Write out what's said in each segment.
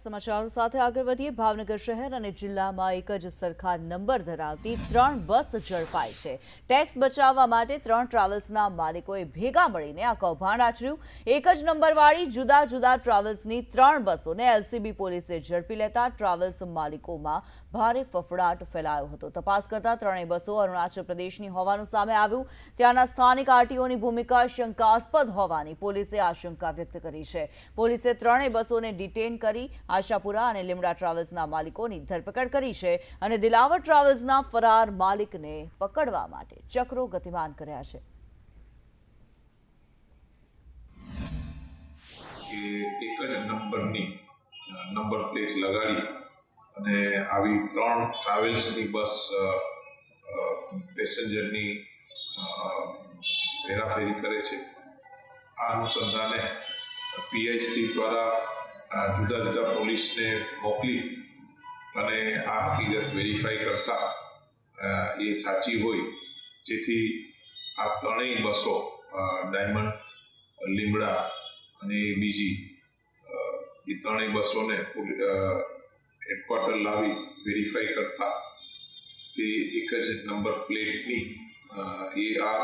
સમાચારો સાથે આગળ વધીએ. ભાવનગર શહેર અને જિલ્લામાં એક જ સરખા નંબર ધરાવતી ત્રણ બસ ઝડપાઈ છે. ટેક્સ બચાવવા માટે ત્રણ ટ્રાવેલ્સના માલિકોએ ભેગા મળીને આ કૌભાંડ આચર્યું. એક જ નંબરવાળી જુદા જુદા ટ્રાવેલ્સની ત્રણ બસોને એલસીબી પોલીસે ઝડપી લેતા ટ્રાવેલ્સ માલિકોમાં ભારે ફફડાટ ફેલાયો હતો. તપાસ કરતા ત્રણેય બસો અરુણાચલ પ્રદેશની હોવાનું સામે આવ્યું. ત્યાંના સ્થાનિક આરટીઓની ભૂમિકા શંકાસ્પદ હોવાની પોલીસે આશંકા વ્યક્ત કરી છે. પોલીસે ત્રણેય બસોને ડિટેન કરી આશાપુરા અને લીમડા ટ્રાવેલ્સના માલિકોની ધરપકડ કરી છે અને દિલાવર ટ્રાવેલ્સના ફરાર માલિકને પકડવા માટે ચક્રો ગતિમાન કર્યા છે. એક જ નંબરની નંબર પ્લેટ લગાડી અને આવી ત્રણ ટ્રાવેલ્સની બસ પેસેન્જરની હેરાફેરી કરે છે. આ અનુસંધાને પીઆઈસી દ્વારા જુદા જુદા પોલીસને મોકલી અને આ હકીકત વેરીફાઈ કરતા એ સાચી હોય. જેથી આ ત્રણેય બસો ડાયમંડ લીમડા અને બીજી એ ત્રણેય બસોને હેડક્વાર્ટર લાવી વેરીફાઈ કરતા. તે એક જ નંબર પ્લેટની A R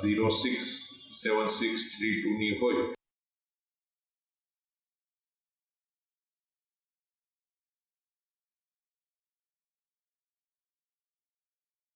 zero six seven six three ટુની હોય.